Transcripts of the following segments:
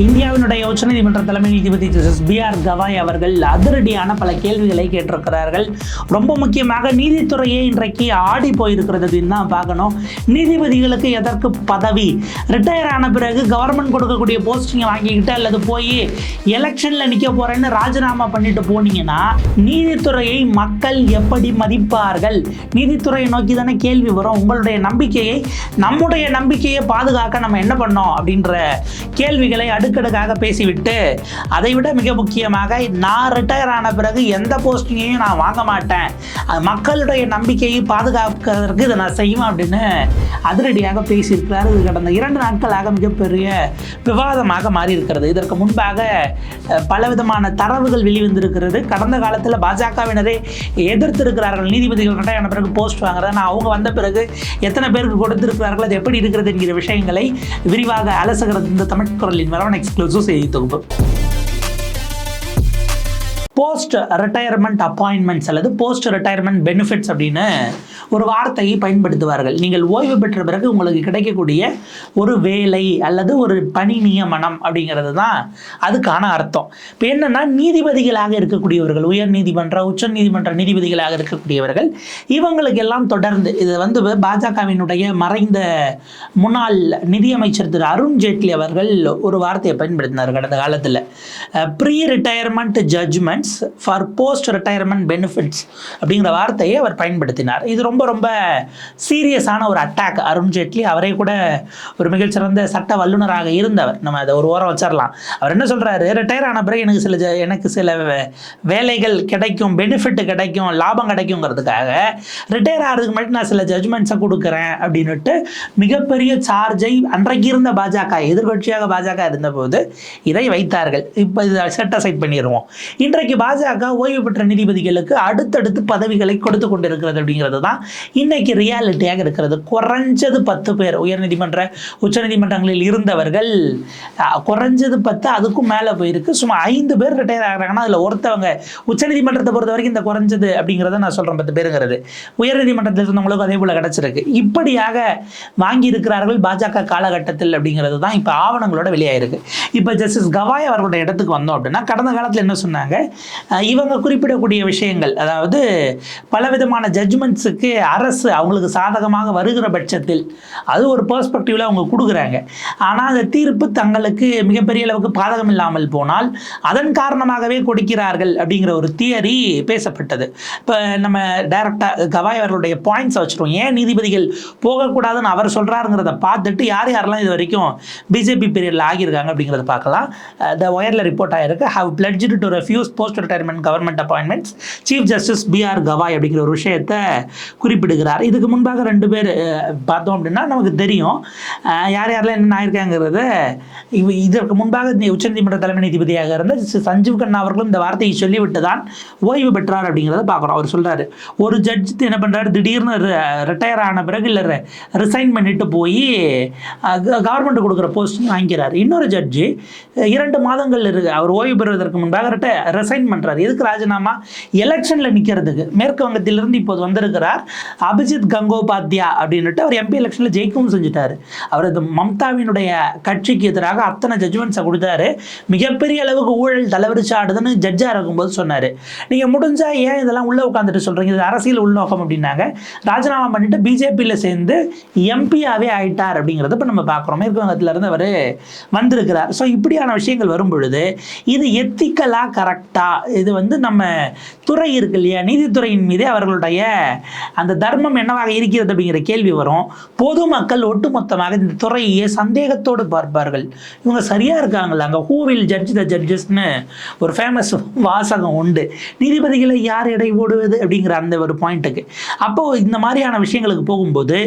இந்தியாவினுடைய உச்ச நீதிமன்ற தலைமை நீதிபதி ஜஸ்டிஸ் பி ஆர் கவாய் அவர்கள் அதிரடியான பல கேள்விகளை கேட்டிருக்கிறார்கள். ரொம்ப முக்கியமாக நீதித்துறையே இன்றைக்கு ஆடி போயிருக்கிறது அப்படின்னு தான் பார்க்கணும். நீதிபதிகளுக்கு எதற்கு பதவி? ரிட்டையர் ஆன பிறகு கவர்மெண்ட் கொடுக்கக்கூடிய போஸ்டிங்கை வாங்கிக்கிட்டு அல்லது போய் எலெக்ஷனில் நிற்க போறேன்னு ராஜினாமா பண்ணிட்டு போனீங்கன்னா நீதித்துறையை மக்கள் எப்படி மதிப்பார்கள்? நீதித்துறையை நோக்கி தானே கேள்வி வரும். உங்களுடைய நம்பிக்கையை நம்முடைய நம்பிக்கையை பாதுகாக்க நம்ம என்ன பண்ணோம் அப்படின்ற கேள்விகளை அடுக்கடுக்காக பேசிவிட்டு அதை விட மிக முக்கியமாக நான் ரிட்டையர் ஆன பிறகு எந்த போஸ்டிங்கையும் நான் வாங்க மாட்டேன். அது மக்களுடைய நம்பிக்கையை பாதுகாக்கிறதுக்கு இதை நான் செய்வேன் அப்படின்னு அதிரடியாக பேசியிருக்கிறார். இது கடந்த இரண்டு நாட்களாக மிகப்பெரிய விவாதமாக மாறி இருக்கிறது இதற்கு முன்பாக பலவிதமான தரவுகள் வெளிவந்திருக்கிறது. கடந்த காலத்தில் பாஜகவினரே எதிர்த்திருக்கிறார்கள். நீதிபதிகள் ரிட்டையர் பிறகு போஸ்ட் வாங்குறத. நான் அவங்க வந்த பிறகு எத்தனை பேருக்கு கொடுத்திருக்கிறார்கள்? அது எப்படி இருக்கிறது என்கிற விஷயங்களை விரிவாக அலசுகிறது இந்த தமிழ் குரலின் வரவன் ആണ് എക്സ്ക്ലൂസീവ് ചെയ്തു போஸ்ட் ரிட்டையர்மெண்ட் அப்பாயின்மெண்ட்ஸ் அல்லது போஸ்ட் ரிட்டையர்மெண்ட் பெனிஃபிட்ஸ் அப்படின்னு ஒரு வார்த்தையை பயன்படுத்துவார்கள். நீங்கள் ஓய்வு பெற்ற பிறகு உங்களுக்கு கிடைக்கக்கூடிய ஒரு வேலை அல்லது ஒரு பணி நியமனம் அப்படிங்கிறது தான் அதுக்கான அர்த்தம். இப்போ என்னென்னா நீதிபதிகளாக இருக்கக்கூடியவர்கள் உயர் நீதிமன்ற உச்ச நீதிமன்ற நீதிபதிகளாக இருக்கக்கூடியவர்கள் இவங்களுக்கு எல்லாம் தொடர்ந்து இது வந்து பாஜகவினுடைய மறைந்த முன்னாள் நிதியமைச்சர் திரு அருண் ஜேட்லி அவர்கள் ஒரு வார்த்தையை பயன்படுத்தினார் கடந்த காலத்தில். Pre retirement judgments for post retirement benefits அப்படிங்கிற வார்த்தையை அவர் பயன்படுத்தினார். இது ரொம்ப ரொம்ப சீரியஸான ஒரு அட்டாக் அருண் ஜேட்லி அவரே கூட ஒரு மிகச்சிறந்த சட்ட வல்லுநராக இருந்தவர். நம்ம அதை ஒரு ஓரம் வச்சிடலாம் அவர் என்ன சொல்றாரு? ரிட்டையர் ஆன பிறகு எனக்கு சில எனக்கு சில வேலைகள் கிடைக்கும் பெனிஃபிட் கிடைக்கும் லாபம் கிடைக்குங்கிறதுக்காக ரிட்டையர் ஆகிறதுக்கு மட்டும் நான் சில ஜட்ஜ்மெண்ட்ஸை கொடுக்குறேன் அப்படின்னுட்டு மிகப்பெரிய சார்ஜை அன்றைக்கு இருந்த பாஜக எதிர்கட்சியாக பாஜக இருந்தபோது இதை வைத்தார்கள். இப்போ இதை செட் அசைட் பண்ணிடுவோம் இன்றைக்கு பாஜக ஓய்வு பெற்ற நீதிபதிகளுக்கு அடுத்தடுத்து பதவிகளை கொடுத்து கொண்டிருக்கிறது அப்படிங்கிறது தான் இன்னைக்கு ரியாலிட்டியாக இருக்கிறது. குறைஞ்சது பத்து பேர். உயர்நீதிமன்ற உச்சநீதிமன்றங்களில் இருந்தவர்கள் குறைஞ்சது பத்து அதுக்கும் மேலே போயிருக்கு. சும்மா ஐந்து பேர் ரிட்டையர் ஆகிறாங்கன்னா அதில் ஒருத்தவங்க உச்சநீதிமன்றத்தை பொறுத்த வரைக்கும் இந்த குறைஞ்சது அப்படிங்கிறத நான் சொல்கிறேன் பத்து பேருங்கிறது. உயர்நீதிமன்றத்தில் இருந்தவங்களுக்கும் அதே போல் கிடச்சிருக்கு. இப்படியாக வாங்கி இருக்கிறார்கள் பாஜக காலகட்டத்தில் அப்படிங்கிறது தான் இப்போ ஆவணங்களோட வெளியாயிருக்கு. இப்போ ஜஸ்டிஸ் கவாய் அவர்களுடைய இடத்துக்கு வந்தோம் அப்படின்னா கடந்த காலத்தில் என்ன சொன்னாங்க? இவங்க குறிப்பிடக்கூடிய விஷயங்கள் அதாவது பலவிதமான ஜட்ஜ்மெண்ட்ஸுக்கு அரசு அவங்களுக்கு சாதகமாக வருகிற பட்சத்தில் அது ஒரு பெர்ஸ்பெக்டிவில் அவங்க கொடுக்குறாங்க. ஆனால் அந்த தீர்ப்பு தங்களுக்கு மிகப்பெரிய அளவுக்கு பாதகம் இல்லாமல் போனால் அதன் காரணமாகவே கொடுக்கிறார்கள் அப்படிங்கிற ஒரு தியரி பேசப்பட்டது. இப்போ நம்ம டைரக்டாக கவாய் அவர்களுடைய பாயிண்ட்ஸை வச்சுருவோம். ஏன் நீதிபதிகள் போகக்கூடாதுன்னு அவர் சொல்கிறாருங்கிறத பார்த்துட்டு யார் யாரெல்லாம் இது வரைக்கும் பிஜேபி பீரியடில் ஆகியிருக்காங்க அப்படிங்கிறத பார்க்கலாம். த ஒயரில் ரிப்போர்ட் ஆகிருக்கு how pledge to refuse post retirement government appointments chief justice B R Gavai அப்படிங்கிற ஒரு விஷயத்தை குறிப்பிடுகிறார். இதுக்கு முன்பாக ரெண்டு பேர் பார்த்தோம் அப்படின்னா நமக்கு தெரியும். யார் யாரெல்லாம் என்ன ஆயிருக்காங்கிறத. இதற்கு முன்பாக உச்சநீதிமன்ற தலைமை நீதிபதியாக இருந்த சஞ்சீவ் கண்ணா அவர்களும் இந்த வார்த்தையை சொல்லிவிட்டு தான் ஓய்வு பெற்றார் அப்படிங்கிறத பார்க்குறோம். அவர் சொல்றாரு ஒரு ஜட்ஜ் என்ன பண்றாரு? திடீர்னு ரிட்டையர் ஆன பிறகு இல்லை ரிசைன் பண்ணிட்டு போய் கவர்மெண்ட் கொடுக்குற போஸ்ட் வாங்கிறார் இன்னொரு ஜட்ஜு இரண்டு மாதங்கள் இருக்கு. அவர் ஓய்வு பெறுவதற்கு முன்பாக ரிசைன் ரிசைன் பண்றாரு. எதுக்கு ராஜினாமா? எலெக்ஷனில் நிற்கிறதுக்கு மேற்கு வங்கத்திலிருந்து இப்போது வந்திருக்கிறார் அபிஜித் கங்கோபாத்யா அப்படின்ட்டு அவர் எம்பி எலெக்ஷனில் ஜெயிக்கவும் செஞ்சுட்டார். அவர் இந்த மம்தாவினுடைய கட்சிக்கு எதிராக அத்தனை ஜட்ஜ்மெண்ட்ஸை கொடுத்தாரு. மிகப்பெரிய அளவுக்கு ஊழல் தலைவரிச்சாடுதுன்னு ஜட்ஜாக இருக்கும்போது சொன்னார். நீங்கள் முடிஞ்சால் ஏன் இதெல்லாம் உள்ளே உட்காந்துட்டு சொல்கிறீங்க இது அரசியல் உள்நோக்கம் அப்படின்னாங்க. ராஜினாமா பண்ணிட்டு பிஜேபியில் சேர்ந்து எம்பியாகவே ஆயிட்டார் அப்படிங்கிறத இப்போ நம்ம பார்க்குறோம். மேற்கு வங்கத்திலிருந்து அவர் வந்திருக்கிறார். ஸோ இப்படியான விஷயங்கள் வரும் பொழுது இது எத்திக்கலாக கரெக்டா இது வந்து நம்ம துறை இருக்கு இல்லையா? நீதித்துறையின் மீதே அவர்களுடைய அந்த தர்மம் என்னவாக இருக்கிறது அப்படிங்கிற கேள்வி வரும். பொதுமக்கள் ஒட்டுமொத்தமாக இந்த துறையை சந்தேகத்தோடு பார்ப்பார்கள். இவங்க சரியா இருக்காங்களா? அங்கே ஹூவில் ஜட்ஜ் த ஜட்ஜஸ்னு ஒரு ஃபேமஸ் வாசகம் உண்டு. நீதிபதிகளை யார் எடை போடுவது அப்படிங்கிற அந்த ஒரு பாயிண்ட்டுக்கு அப்போது இந்த மாதிரியான விஷயங்களுக்கு போகும்போது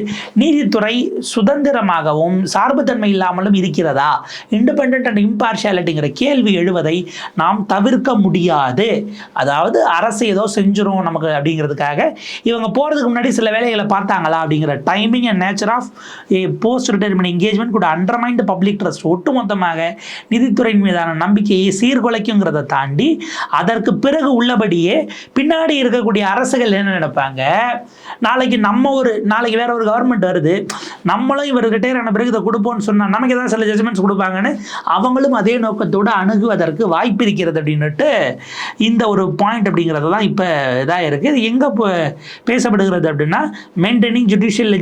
நீதித்துறை சுதந்திரமாகவும் சார்புத்தன்மை இல்லாமலும் இருக்கிறதா? இண்டிபெண்ட் அண்ட் இம்பார்ஷியாலிட்டிங்கிற கேள்வி எழுவதை நாம் தவிர்க்க முடியாது அதாவது அரசு ஏதோ செஞ்சிடும் நமக்கு அப்படிங்கிறதுக்காக இவங்க போகிறதுக்கு முன்னாடி சில வேலைகளை பார்த்தாங்களா அப்படிங்கிற timing and nature of a post retirement engagement கூட அண்டர்மைண்ட் பப்ளிக் ட்ரஸ்ட் ஒட்டுமொத்தமாக நிதித்துறையின் மீதான நம்பிக்கையை சீர்குலைக்குங்கிறத தாண்டி அதற்கு பிறகு உள்ளபடியே பின்னாடி இருக்கக்கூடிய அரசுகள் என்ன நினைப்பாங்க? நாளைக்கு நம்ம ஒரு நாளைக்கு வேற ஒரு கவர்மெண்ட் வருது. நம்மளும் இவர் ரிட்டையர் ஆன பிறகு இதை கொடுப்போம்னு சொன்னால் நமக்கு ஏதாவது சில ஜட்ஜ்மெண்ட்ஸ் கொடுப்பாங்கன்னு அவங்களும் அதே நோக்கத்தோடு அணுகுவதற்கு வாய்ப்பு இருக்கிறது அப்படின்னுட்டு இந்த ஒரு பாயிண்ட் அப்படிங்கிறது தான் இப்போ இதாக இருக்குது இது எங்கே பேசப்படுகிறது அப்படின்னா maintaining judicial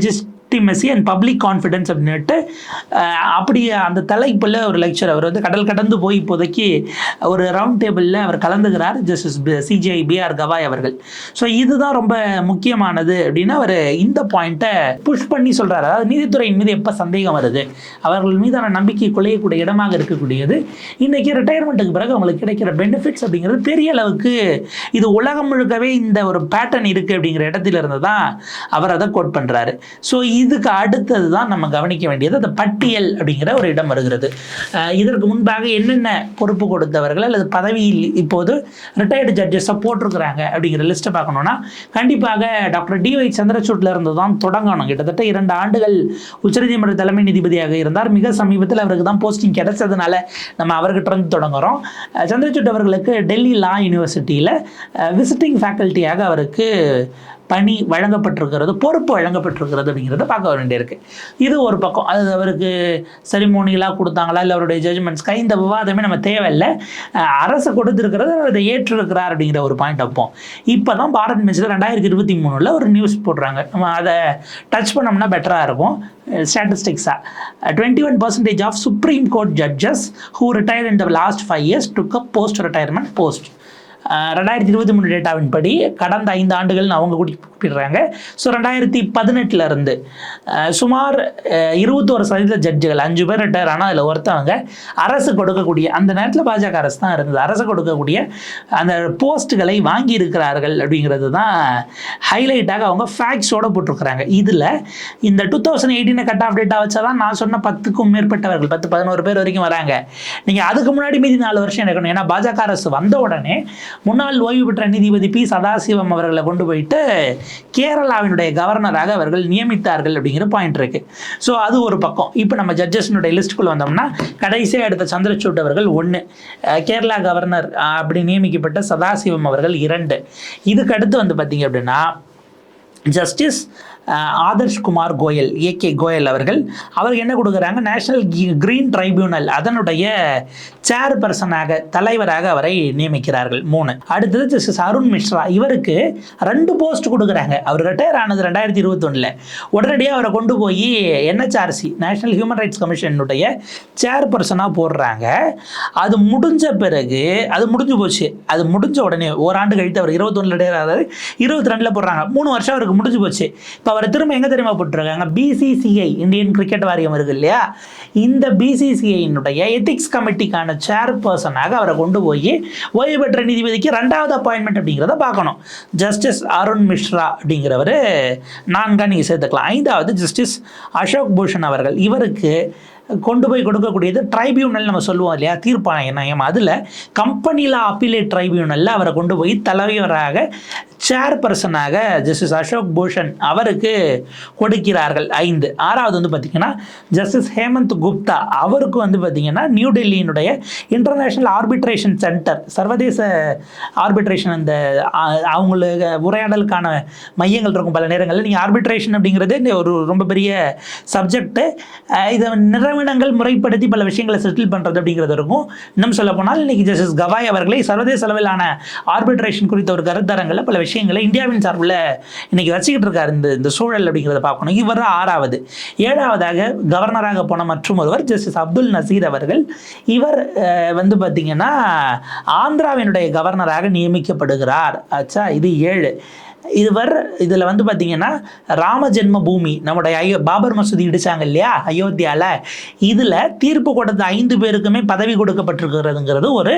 legitimacy and public confidence அப்படின்னுட்டு அப்படியே அப்படி அந்த தலைப்பில் ஒரு லெக்சர் அவர் வந்து கடல் கடந்து போய் இப்போதைக்கு ஒரு ரவுண்ட் டேபிளில் அவர் கலந்துகிறார் ஜஸ்டிஸ் சிஜிஐ பிஆர் கவாய் அவர்கள். ஸோ இதுதான் ரொம்ப முக்கியமானது அப்படின்னா அவர் இந்த பாயிண்ட்டை புஷ் பண்ணி சொல்கிறார் அதாவது நீதித்துறையின் மீது எப்போ சந்தேகம் வருது? அவர்கள் மீதான நம்பிக்கை குலையக்கூடிய இடமாக இருக்கக்கூடியது. இன்றைக்கி ரிட்டையர்மெண்ட்டுக்கு பிறகு அவங்களுக்கு கிடைக்கிற பெனிஃபிட்ஸ் அப்படிங்கிறது பெரிய அளவுக்கு இது உலகம் முழுக்கவே இந்த ஒரு பேட்டர்ன் இருக்குது அப்படிங்கிற இடத்துல இருந்து தான் அவர் அதை கோட் பண்ணுறாரு ஸோ இதுக்கு அடுத்தது தான் நம்ம கவனிக்க வேண்டியது அந்த பட்டியல் அப்படிங்கிற ஒரு இடம் வருகிறது. இதற்கு முன்பாக என்னென்ன பொறுப்பு கொடுத்தவர்கள் அல்லது பதவியில் இப்போது ரிட்டையர்டு ஜட்ஜஸை போட்டிருக்கிறாங்க அப்படிங்கிற லிஸ்ட்டை பார்க்கணுன்னா கண்டிப்பாக டாக்டர் டிஒய் சந்திரசூட்ல இருந்து தான் தொடங்கணும். கிட்டத்தட்ட இரண்டு ஆண்டுகள் உச்சநீதிமன்ற தலைமை நீதிபதியாக இருந்தார். மிக சமீபத்தில் அவருக்கு தான் போஸ்டிங் கிடைச்சதுனால நம்ம அவர்கிட்ட இருந்து தொடங்குறோம். சந்திரசூட் அவர்களுக்கு டெல்லி லா யூனிவர்சிட்டியில் விசிட்டிங் ஃபேக்கல்ட்டியாக அவருக்கு பணி வழங்கப்பட்டிருக்கிறது பொறுப்பு வழங்கப்பட்டிருக்கிறது அப்படிங்கிறத பார்க்க வேண்டியிருக்கு. இது ஒரு பக்கம். அது அவருக்கு செரிமோனியலாக கொடுத்தாங்களா? இல்லை அவருடைய ஜட்ஜ்மெண்ட்ஸ்க்காக இந்த விவாதமே நம்ம தேவையில்லை. அரசு கொடுத்துருக்கிறது அவர் அதை ஏற்றிருக்கிறார் அப்படிங்கிற ஒரு பாயிண்ட் வைப்போம். இப்போ தான் பாரத் மெச்சில் ரெண்டாயிரத்தி இருபத்தி மூணில் ஒரு நியூஸ் போடுறாங்க. நம்ம அதை டச் பண்ணோம்னா பெட்டராக இருக்கும். ஸ்டாட்டிஸ்டிக்ஸாக twenty one percentage of Supreme Court judges who retire in the last five years took up post retirement post ரெண்டாயிரத்தி இருபத்தி மூணு டேட்டாவின் படி கடந்த ஐந்து ஆண்டுகள்னு அவங்க கூட்டி குறிப்பிடுறாங்க ஸோ ரெண்டாயிரத்தி பதினெட்டில் இருந்து சுமார் இருபத்தோரு சதவீத ஜட்ஜுகள் அஞ்சு பேர் ரிட்டையர் ஆனால் அதில் ஒருத்தவங்க அரசு கொடுக்கக்கூடிய அந்த நேரத்தில் பாஜக அரசு தான் இருந்தது. அரசு கொடுக்கக்கூடிய அந்த போஸ்ட்டுகளை வாங்கி இருக்கிறார்கள் அப்படிங்கிறது தான் ஹைலைட்டாக அவங்க ஃபேக்ட்ஸோட போட்டிருக்கிறாங்க. இதில் இந்த டூ தௌசண்ட் எயிட்டீனை கட் ஆஃப் டேட்டாக வச்சா தான் நான் சொன்ன பத்துக்கும் மேற்பட்டவர்கள் பத்து பதினோரு பேர் வரைக்கும் வராங்க. நீங்கள் அதுக்கு முன்னாடி மீதி நாலு வருஷம் எடுக்கணும் ஏன்னா பாஜக அரசு வந்த உடனே முன்னாள் ஓய்வு பெற்ற நீதிபதி பி. சதாசிவம் அவர்களை கொண்டு போயிட்டு கேரளாவினுடைய கவர்னராக அவர்கள் நியமித்தார்கள் அப்படிங்கிற பாயிண்ட் இருக்கு. ஸோ அது ஒரு பக்கம். இப்போ நம்ம ஜட்ஜஸ்னுடைய லிஸ்ட்டுக்குள்ள வந்தோம்னா கடைசியாக எடுத்த சந்திரசூட் அவர்கள் ஒன்று கேரளா கவர்னர் அப்படி நியமிக்கப்பட்ட சதாசிவம் அவர்கள் இரண்டு. இதுக்கு அடுத்து வந்து பார்த்தீங்க அப்படின்னா ஜஸ்டிஸ் ஆதர்ஷ் குமார் கோயல் ஏகே கோயல் அவர்கள். அவருக்கு என்ன கொடுக்குறாங்க? நேஷனல் கிரீன் ட்ரைபியூனல் அதனுடைய சேர்பர்சனாக தலைவராக அவரை நியமிக்கிறார்கள் மூணு. அடுத்தது ஜஸ்டிஸ் அருண் மிஸ்ரா இவருக்கு ரெண்டு போஸ்ட் கொடுக்குறாங்க. அவர் ரிட்டையர் ஆனது ரெண்டாயிரத்தி இருபத்தொன்னில். உடனடியாக அவரை கொண்டு போய் என்ஹெச்ஆர்சி நேஷனல் ஹியூமன் ரைட்ஸ் கமிஷனுடைய சேர்பர்சனாக போடுறாங்க. அது முடிஞ்ச பிறகு அது முடிஞ்சு போச்சு. அது முடிஞ்ச உடனே ஓராண்டு கழித்து அவர் இருபத்தொன்னில் ரிட்டையர் ஆகிறாரு இருபத்தி ரெண்டில் போடுறாங்க. மூணு வருஷம் அவருக்கு முடிஞ்சு போச்சு. இப்போ அவரை திரும்ப எங்கே தெரியுமா போட்டிருக்காங்க? பிசிசிஐ இந்தியன் கிரிக்கெட் வாரியம் இருக்கு இல்லையா? இந்த பிசிசிஐனுடைய எத்திக்ஸ் கமிட்டிக்கான சேர்பர்சனாக அவரை கொண்டு போய் ஓய்வு பெற்ற நீதிபதிக்கு ரெண்டாவது அப்பாயின்மெண்ட் அப்படிங்கிறத பார்க்கணும். ஜஸ்டிஸ் அருண் மிஸ்ரா அப்படிங்கிறவர் நான்கா நீங்கள் சேர்த்துக்கலாம் ஐந்தாவது ஜஸ்டிஸ் அசோக் பூஷன் அவர்கள். இவருக்கு கொண்டு போய் கொடுக்கக்கூடியது ட்ரைபியூனல் நம்ம சொல்லுவோம் இல்லையா? தீர்ப்பாயம் அதில் கம்பெனியில் அப்பீலேட் ட்ரைபியூனலில் அவரை கொண்டு போய் தலைவராக சேர்பர்சனாக ஜஸ்டிஸ் அசோக் பூஷன் அவருக்கு கொடுக்கிறார்கள். ஐந்து. ஆறாவது வந்து பார்த்திங்கன்னா ஜஸ்டிஸ் ஹேமந்த் குப்தா அவருக்கு வந்து பார்த்திங்கன்னா நியூ டெல்லியினுடைய இன்டர்நேஷ்னல் ஆர்பிட்ரேஷன் சென்டர் சர்வதேச ஆர்பிட்ரேஷன் அந்த அவங்களுக்கு உரையாடலுக்கான மையங்கள் இருக்கும் பல நேரங்களில். நீங்கள் ஆர்பிட்ரேஷன் அப்படிங்கிறது ஒரு ரொம்ப பெரிய சப்ஜெக்ட்டு இதை நிறுவனங்கள் முறைப்படுத்தி பல விஷயங்களை செட்டில் பண்ணுறது அப்படிங்கிறது இருக்கும். இன்னும் சொல்ல போனால் இன்னைக்கு ஜஸ்டிஸ் கவாய் அவர்களை சர்வதேச அளவிலான ஆர்பிட்ரேஷன் குறித்த ஒரு கருத்தரங்களில் பல விஷயங்களை இந்தியாவின் சார்பில் இன்னைக்கு வச்சுக்கிட்டு இருக்கார். இந்த இந்த சூழல் அப்படிங்கிறத பார்க்கணும். இவர் ஆறாவது. ஏழாவதாக கவர்னராக போன மற்றும் ஒருவர் ஜஸ்டிஸ் அப்துல் நசீர் அவர்கள். இவர் வந்து பார்த்தீங்கன்னா ஆந்திராவினுடைய கவர்னராக நியமிக்கப்படுகிறார். ஆச்சா இது ஏழு. இவர் இதில் வந்து பார்த்தீங்கன்னா ராம ஜென்ம பூமி நம்முடைய ஐயோ பாபர் மசூதி இடித்தாங்க இல்லையா அயோத்தியாவில் இதில் தீர்ப்பு கொடுத்த ஐந்து பேருக்குமே பதவி கொடுக்கப்பட்டிருக்கிறதுங்கிறது ஒரு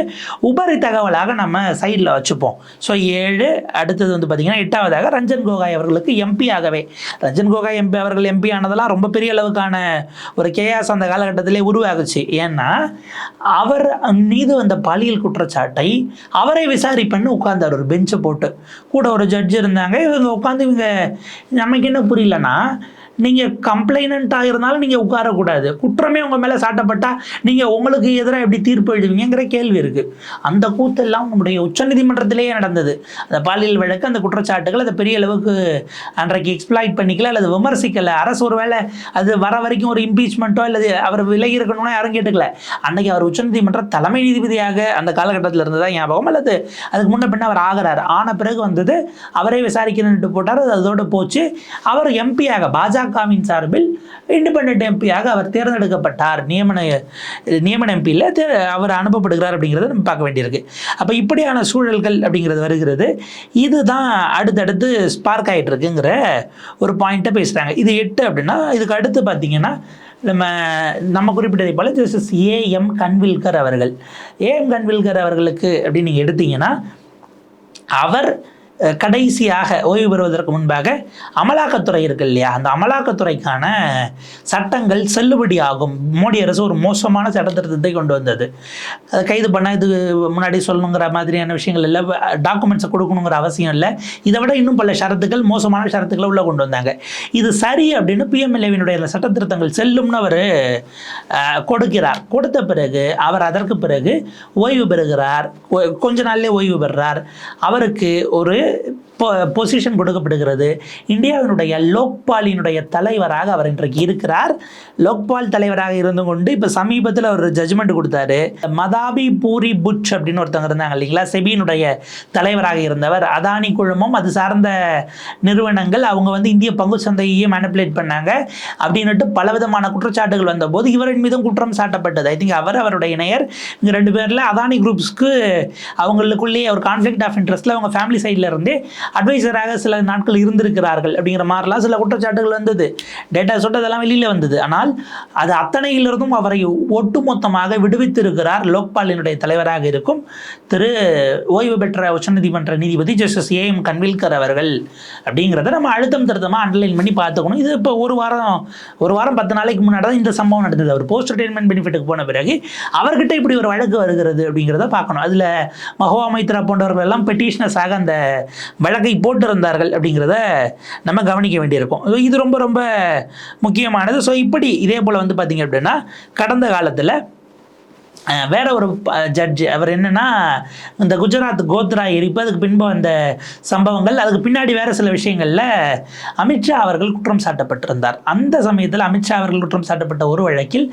உபரி தகவலாக நம்ம சைடில் வச்சுப்போம். ஸோ ஏழு அடுத்தது வந்து பார்த்தீங்கன்னா எட்டாவதாக ரஞ்சன் கோகாய் அவர்களுக்கு எம்பி ஆகவே. ரஞ்சன் கோகாய் எம்பி அவர்கள் எம்பி ஆனதெல்லாம் ரொம்ப பெரிய அளவுக்கான ஒரு கேயாஸ் அந்த காலகட்டத்திலே உருவாகுச்சு. ஏன்னா அவர் மீது வந்த பாலியல் குற்றச்சாட்டை அவரை விசாரிப்பேன்னு உட்கார்ந்தார் ஒரு பெஞ்சை போட்டு. கூட ஒரு ஜட்ஜ் இருந்த இருந்தாங்க. இவங்க உட்காந்து இவங்க நமக்கு என்ன புரியலன்னா நீங்கள் கம்ப்ளைனண்ட்டாக இருந்தாலும் நீங்கள் உட்காரக்கூடாது. குற்றமே உங்கள் மேலே சாட்டப்பட்டால் நீங்கள் உங்களுக்கு எதிராக எப்படி தீர்ப்பு எழுதுவீங்கிற கேள்வி இருக்குது அந்த கூத்தெல்லாம் நம்முடைய உச்சநீதிமன்றத்திலேயே நடந்தது. அந்த பாலியல் வழக்கு அந்த குற்றச்சாட்டுகள் அதை பெரிய அளவுக்கு அன்றைக்கு எக்ஸ்பிளாய்ட் பண்ணிக்கல அல்லது விமர்சிக்கலை. அரசு ஒருவேளை அது வர வரைக்கும் ஒரு இம்பீச்மெண்ட்டோ அல்லது அவர் விலகி இருக்கணும்னா யாரும் கேட்டுக்கல. அன்னைக்கு அவர் உச்சநீதிமன்ற தலைமை நீதிபதியாக அந்த காலகட்டத்தில் இருந்ததா ஞாபகம்? அல்லது அதுக்கு முன்ன பின்ன அவர் ஆகிறார். ஆன பிறகு வந்தது அவரே விசாரிக்கணும்னு போட்டார். அது போச்சு. அவர் எம்பியாக பாஜக பாஜகவின் சார்பில் இண்டிபெண்ட் எம்பியாக அவர் தேர்ந்தெடுக்கப்பட்டார். நியமன நியமன எம்பியில் அவர் அனுப்பப்படுகிறார் அப்படிங்கிறத நம்ம பார்க்க வேண்டியிருக்கு. அப்போ இப்படியான சூழல்கள் அப்படிங்கிறது வருகிறது. இதுதான் அடுத்தடுத்து ஸ்பார்க் ஆகிட்டு இருக்குங்கிற ஒரு பாயிண்ட்டை பேசுகிறாங்க இது எட்டு அப்படின்னா இதுக்கு அடுத்து பார்த்தீங்கன்னா நம்ம நம்ம குறிப்பிட்டதை போல ஜஸ்டிஸ் ஏஎம் கன்வில்கர் அவர்கள். ஏஎம் கன்வில்கர் அவர்களுக்கு அப்படின்னு நீங்கள் எடுத்தீங்கன்னா அவர் கடைசியாக ஓய்வு பெறுவதற்கு முன்பாக அமலாக்கத்துறை இருக்கு இல்லையா? அந்த அமலாக்கத்துறைக்கான சட்டங்கள் செல்லுபடி ஆகும். மோடி அரசு ஒரு மோசமான சட்டத்திட்டத்தை கொண்டு வந்தது. அதை கைது பண்ண இது முன்னாடி சொல்லணுங்கிற மாதிரியான விஷயங்கள் இல்லை. டாக்குமெண்ட்ஸை கொடுக்கணுங்கிற அவசியம் இல்லை. இதை விட இன்னும் பல ஷரத்துக்கள் மோசமான ஷரத்துக்களை உள்ளே கொண்டு வந்தாங்க. இது சரி அப்படின்னு பிஎம்எல்ஏவினுடைய அந்த சட்ட திருத்தங்கள் செல்லும்னு அவர் கொடுக்கிறார். கொடுத்த பிறகு அவர் அதற்கு பிறகு ஓய்வு பெறுகிறார். ஒ- கொஞ்ச நாள்லேயே ஓய்வு பெறுறார். அவருக்கு ஒரு it. பொசிஷன் கொடுக்கப்படுகிறது. இந்தியாவினுடைய லோக்பாலினுடைய தலைவராக அவர் இன்றைக்கு இருக்கிறார். லோக்பால் தலைவராக இருந்து கொண்டு இப்போ சமீபத்தில் ஒரு ஜட்ஜ்மெண்ட் கொடுத்தாரு. மதாபி பூரி புட்ச் அப்படின்னு ஒருத்தவங்க இருந்தாங்க இல்லைங்களா? செபியினுடைய தலைவராக இருந்தவர். அதானி குழுமம் அது சார்ந்த நிறுவனங்கள் அவங்க வந்து இந்திய பங்கு சந்தையே மேனிப்புலேட் பண்ணாங்க. அப்படின்னுட்டு பலவிதமான குற்றச்சாட்டுகள் வந்தபோது இவரின் மீதும் குற்றம் சாட்டப்பட்டது. ஐ திங்க் அவர் அவருடைய இணையர். இங்கே ரெண்டு பேரில் அதானி குரூப்ஸ்க்கு அவங்களுக்குள்ளேயே ஒரு கான்ஃப்ளிக்ட் ஆஃப் இன்ட்ரெஸ்ட்டில் அவங்க ஃபேமிலி சைடில் இருந்தே அட்வைசராக சில நாட்கள் இருந்திருக்கிறார்கள் அப்படிங்கிற மாதிரிலாம் சில குற்றச்சாட்டுகள் வந்தது. டேட்டா சொட்டதெல்லாம் வெளியில் வந்தது. ஆனால் அது அத்தனையிலிருந்தும் அவரை ஒட்டுமொத்தமாக விடுவித்திருக்கிறார் லோக்பாலினுடைய தலைவராக இருக்கும் திரு ஓய்வு பெற்ற உச்சநீதிமன்ற நீதிபதி ஜஸ்டிஸ் ஏ எம் கன்வில்கர் அவர்கள். அப்படிங்கிறத நம்ம அழுத்தம் திருத்தமாக அண்டர்லைன் பண்ணி பார்த்துக்கணும். இது இப்போ ஒரு வாரம் ஒரு வாரம் பத்து நாளைக்கு முன்னாடி தான் இந்த சம்பவம் நடந்தது. அவர் போஸ்ட் ரிட்டைர்மெண்ட் பெனிஃபிட்டுக்கு போன பிறகு அவர்கிட்ட இப்படி ஒரு வழக்கு வருகிறது அப்படிங்கிறத பார்க்கணும். அதில் மஹோவா மைத்ரா போன்றவர்கள் எல்லாம் பெட்டிஷனஸாக அந்த வழக்கை போட்டிருந்தார்கள் அப்படிங்கிறத நம்ம கவனிக்க வேண்டியிருக்கும். இது ரொம்ப ரொம்ப முக்கியமானது. ஸோ இப்படி இதே போல் வந்து பார்த்திங்க அப்படின்னா கடந்த காலத்தில் வேற ஒரு ஜட்ஜ் அவர் என்னன்னா இந்த குஜராத் கோத்ரா எரிப்பு அதுக்கு பின்பு அந்த சம்பவங்கள் அதுக்கு பின்னாடி வேற சில விஷயங்கள்ல அமித்ஷா அவர்கள் குற்றம் சாட்டப்பட்டிருந்தார். அந்த சமயத்தில் அமித்ஷா அவர்கள் குற்றம் சாட்டப்பட்ட ஒரு வழக்கில்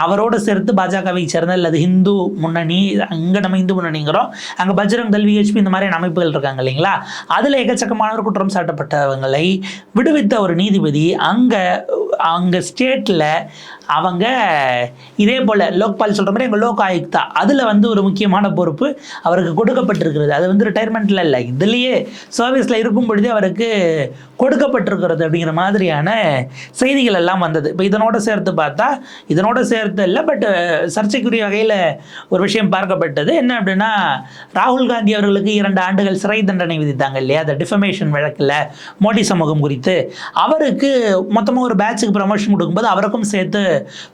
அவரோடு சேர்த்து பாஜகவை சேர்ந்த அல்லது ஹிந்து முன்னணி அங்கே நம்ம இந்து முன்னணிங்கிறோம் அங்கே பஜ்ரங் தல் விஹெச்பி இந்த மாதிரியான அமைப்புகள் இருக்காங்க இல்லைங்களா? அதில் எக்கச்சக்கமானவர் குற்றம் சாட்டப்பட்டவங்களை விடுவித்த ஒரு நீதிபதி அங்கே அங்கே ஸ்டேட்டில் அவங்க இதே போல் லோக்பால் சொல்கிற மாதிரி எங்கள் லோக் ஆயுக்தா. அதில் வந்து ஒரு முக்கியமான பொறுப்பு அவருக்கு கொடுக்கப்பட்டிருக்கிறது. அது வந்து ரிட்டையர்மெண்ட்டில் இல்லை இதுலேயே சர்வீஸில் இருக்கும் பொழுதே அவருக்கு கொடுக்கப்பட்டிருக்கிறது அப்படிங்கிற மாதிரியான செய்திகள் எல்லாம் வந்தது. இப்போ இதனோட சேர்த்து பார்த்தா இதனோட சேர்த்து இல்லை பட் சர்ச்சைக்குரிய வகையில் ஒரு விஷயம் பார்க்கப்பட்டது. என்ன அப்படின்னா ராகுல் காந்தி அவர்களுக்கு இரண்டு ஆண்டுகள் சிறை தண்டனை விதித்தாங்க இல்லையா? அந்த டிஃபமேஷன் வழக்கில் மோடி சமூகம் குறித்து. அவருக்கு மொத்தமாக ஒரு பேட்சுக்கு ப்ரமோஷன் கொடுக்கும்போது அவருக்கும் சேர்த்து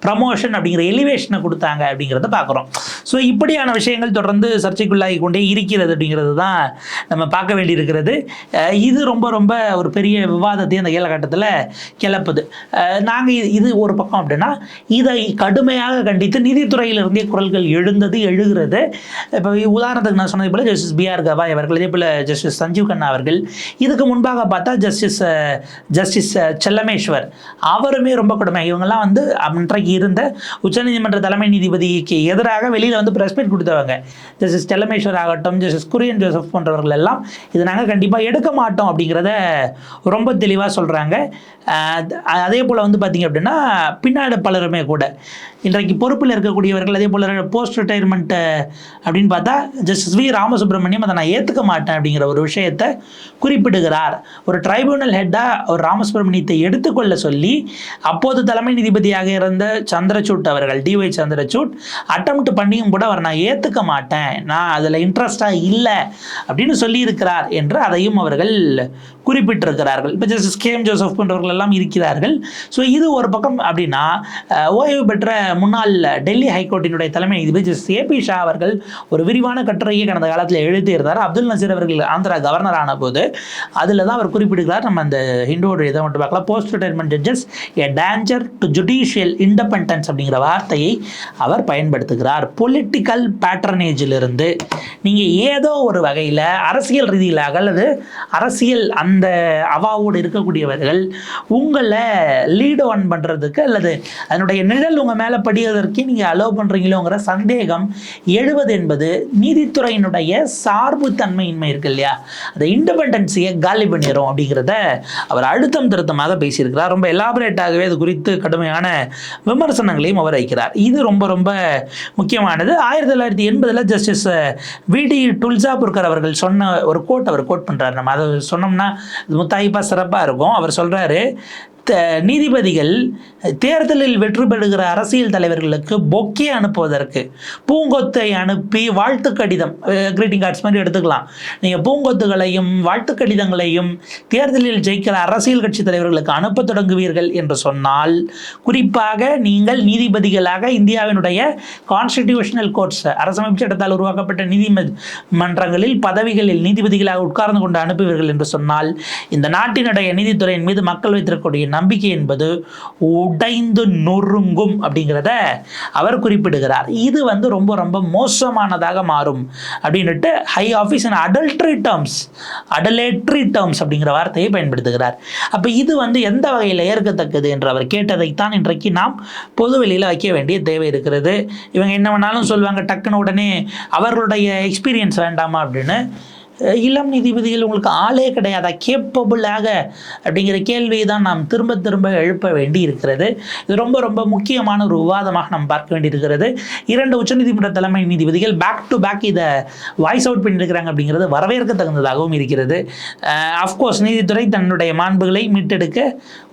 ப்ரமோஷன் அப்படிங்கிற எலிவேஷனை கொடுத்தாங்க அப்படிங்கிறத பார்க்குறோம். ஸோ இப்படியான விஷயங்கள் தொடர்ந்து சர்ச்சைக்குள்ளாகி கொண்டே இருக்கிறது அப்படிங்கிறது தான் நம்ம பார்க்க வேண்டியிருக்கிறது. இது ரொம்ப ரொம்ப ஒரு பெரிய விவாதத்தை அந்த காலகட்டத்தில் கிளப்புது. நாங்கள் இது ஒரு பக்கம் அப்படின்னா இதை கடுமையாக கண்டித்து நீதித்துறையிலிருந்தே குரல்கள் எழுந்தது எழுகிறது. இப்போ உதாரணத்துக்கு நான் சொன்னது போல ஜஸ்டிஸ் பிஆர் கவாய் அவர்கள் இதே போல் ஜஸ்டிஸ் சஞ்சீவ் கண்ணா அவர்கள் இதுக்கு முன்பாக பார்த்தா ஜஸ்டிஸ் ஜஸ்டிஸ் செல்லமேஸ்வர் அவருமே ரொம்ப கொடுமை இவங்கெல்லாம் வந்து அன்றைக்கு இருந்த உச்சநீதிமன்ற தலைமை நீதிபதிக்கு எதிராக வெளியில் வந்து ப்ரெஸ் மீட் கொடுத்தவங்க. ஜஸ்டிஸ் டெலமேஸ்வர் ஆகட்டும் ஜஸ்டிஸ் குரியன் ஜோசப் போன்றவர்கள் எல்லாம் இதை நாங்கள் கண்டிப்பாக எடுக்க மாட்டோம் அப்படிங்கிறத ரொம்ப தெளிவாக சொல்கிறாங்க அதே போல் வந்து பார்த்திங்க அப்படின்னா பின்னாடி பலருமே கூட. இன்றைக்கு பொறுப்பில் இருக்கக்கூடியவர்கள் அதே போல் போஸ்ட் ரிட்டையர்மெண்ட்டு அப்படின்னு பார்த்தா ஜஸ்டிஸ் வி ராமசுப்ரமணியம் அதை நான் ஏற்றுக்க மாட்டேன் அப்படிங்கிற ஒரு விஷயத்தை குறிப்பிடுகிறார். ஒரு ட்ரைபுனல் ஹெட்டாக ஒரு ராமசுப்ரமணியத்தை எடுத்துக்கொள்ள சொல்லி அப்போது தலைமை நீதிபதியாக இறந்த சந்திரசூட் அவர்கள் டிஒய் சந்திரசூட் அட்டம்ப்ட் பண்ணியும் கூட அவர் நான் ஏற்றுக்க மாட்டேன். நான் அதில் இன்ட்ரெஸ்டாக இல்லை அப்படின்னு சொல்லியிருக்கிறார் என்று அதையும் அவர்கள் குறிப்பிட்டிருக்கிறார்கள். இப்போ ஜஸ்டிஸ் கேம் ஜோசப் போன்றவர்கள் எல்லாம் இருக்கிறார்கள். ஸோ இது ஒரு பக்கம் அப்படின்னா ஓய்வு பெற்ற முன்னாள் டெல்லி ஹைகோர்ட்டினுடைய தலைமை நீதிபதி ஜஸ்டிஸ் ஏபி ஷா அவர்கள் ஒரு விரிவான கட்டுரையை கடந்த காலத்தில் எழுதியிருந்தார் அப்துல் நசீர் அவர்கள் ஆந்திரா கவர்னர் ஆன போது அதில் தான் அவர் குறிப்பிடுகிறார். நம்ம அந்த ஹிண்டோட இதை மட்டும் பார்க்கலாம். Post retirement judges a danger to judicial independence அப்படிங்கிற வார்த்தையை அவர் பயன்படுத்துகிறார். பொலிட்டிக்கல் பேட்டர்னேஜிலிருந்து நீங்கள் ஏதோ ஒரு வகையில் அரசியல் ரீதியிலாக அல்லது அரசியல் அந்த அந்த அவாவோடு இருக்கக்கூடியவர்கள் உங்களை லீடு ஆன் பண்ணுறதுக்கு அல்லது அதனுடைய நிழல் உங்கள் மேலே படிவதற்கு நீங்கள் அலோவ் பண்ணுறீங்களோங்கிற சந்தேகம் எழுவது என்பது நீதித்துறையினுடைய சார்பு தன்மையின்மை இருக்கு இல்லையா? அந்த இண்டிபெண்டன்ஸியை காலி பண்ணிடும் அப்படிங்கிறத அவர் அழுத்தம் திருத்தமாக பேசியிருக்கிறார். ரொம்ப எலாபரேட்டாகவே அது குறித்து கடுமையான விமர்சனங்களையும் அவர் வைக்கிறார். இது ரொம்ப ரொம்ப முக்கியமானது. ஆயிரத்தி தொள்ளாயிரத்தி எண்பதில் ஜஸ்டிஸ் விடி டுல்சாபுர்கர் அவர்கள் சொன்ன ஒரு கோட் அவர் கோட் பண்ணுறாரு நம்ம அதை சொன்னோம்னா முத்தாயிப்பா சிறப்பாக இருக்கும். அவர் சொல்கிறாரு நீதிபதிகள் தேர்தலில் வெற்றி பெறுகிற அரசியல் தலைவர்களுக்கு பொக்கே அனுப்புவதற்கு பூங்கொத்தை அனுப்பி வாழ்த்து கடிதம் கிரீட்டிங் கார்ட்ஸ் மாதிரி எடுத்துக்கலாம். நீங்கள் பூங்கொத்துகளையும் வாழ்த்து கடிதங்களையும் தேர்தலில் ஜெயிக்கிற அரசியல் கட்சி தலைவர்களுக்கு அனுப்ப தொடங்குவீர்கள் என்று சொன்னால் குறிப்பாக நீங்கள் நீதிபதிகளாக இந்தியாவினுடைய கான்ஸ்டிடியூஷனல் கோர்ட்ஸ் அரசமைப்பு சட்டத்தால் உருவாக்கப்பட்ட நீதி மன்றங்களில் பதவிகளில் நீதிபதிகளாக உட்கார்ந்து கொண்டு அனுப்புவீர்கள் என்று சொன்னால் இந்த நாட்டினுடைய நீதித்துறையின் மீது மக்கள் வைத்திருக்கக்கூடிய நம்பிக்கை என்பது உடைந்து நொறுங்கும் அப்படிங்கிறத அவர் குறிப்பிடுகிறார். இது வந்து ரொம்ப ரொம்ப மோசமானதாக மாறும் அப்படின்னுட்டு high office and adultery terms adulatory terms அப்படிங்கிற வார்த்தையை பயன்படுத்துகிறார். அப்போ இது வந்து எந்த வகையில் ஏற்கத்தக்கது என்று அவர் கேட்டதைத்தான் இன்றைக்கு நாம் பொது வெளியில் வைக்க வேண்டிய தேவை இருக்கிறது. இவங்க என்ன வேணாலும் சொல்லுவாங்க டக்குன்னு உடனே அவர்களுடைய எக்ஸ்பீரியன்ஸ் வேண்டாமா அப்படின்னு இளம் நீதிபதிகள் உங்களுக்கு ஆளே கிடையாதா கேப்பபிளாக அப்படிங்கிற கேள்வியை தான் நாம் திரும்ப திரும்ப எழுப்ப வேண்டி இருக்கிறது இது ரொம்ப ரொம்ப முக்கியமான ஒரு விவாதமாக நாம் பார்க்க வேண்டியிருக்கிறது. இரண்டு உச்சநீதிமன்ற தலைமை நீதிபதிகள் பேக் டு பேக் இதை வாய்ஸ் அவுட் பண்ணியிருக்கிறாங்க அப்படிங்கிறது வரவேற்க தகுந்ததாகவும் இருக்கிறது அஃப்கோர்ஸ் நீதித்துறை தன்னுடைய மாண்புகளை மீட்டெடுக்க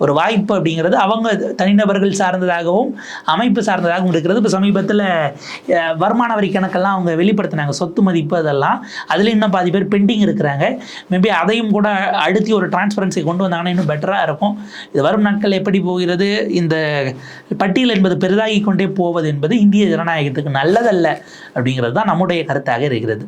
ஒரு வாய்ப்பு அப்படிங்கிறது அவங்க தனிநபர்கள் சார்ந்ததாகவும் அமைப்பு சார்ந்ததாகவும் இருக்கிறது. இப்போ சமீபத்தில் வருமான வரி கணக்கெல்லாம் அவங்க வெளிப்படுத்தினாங்க. சொத்து மதிப்பு அதெல்லாம். அதில் இன்னும் பாதி பேர் பேர் பெண்டிங் இருக்கிறாங்க. மேபி அதையும் கூட அழுத்தி ஒரு டிரான்ஸ்பரன்சி கொண்டு வந்தாங்கன்னா இன்னும் பெட்டராக இருக்கும். இது வரும் நாட்கள் எப்படி போகிறது? இந்த பட்டியல் என்பது பெரிதாகி கொண்டே போவது என்பது இந்திய ஜனநாயகத்துக்கு நல்லதல்ல அப்படிங்கிறது தான் நம்முடைய கருத்தாக இருக்கிறது.